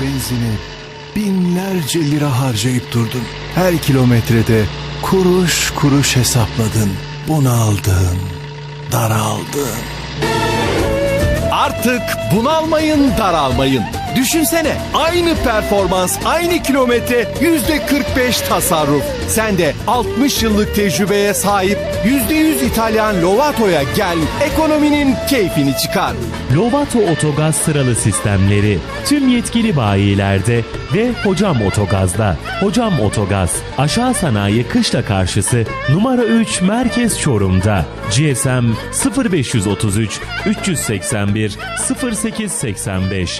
benzine binlerce lira harcayıp durdun. Her kilometrede kuruş kuruş hesapladın. Bunaldın, daraldın. Artık bunalmayın, daralmayın. Düşünsene aynı performans, aynı kilometre, yüzde 45 tasarruf. Sen de 60 yıllık tecrübeye sahip yüzde 100 İtalyan Lovato'ya gel, ekonominin keyfini çıkar. Lovato Otogaz sıralı sistemleri tüm yetkili bayilerde ve Hocam Otogaz'da. Hocam Otogaz aşağı sanayi kışla karşısı numara 3 Merkez Çorum'da. GSM 0533 381 0885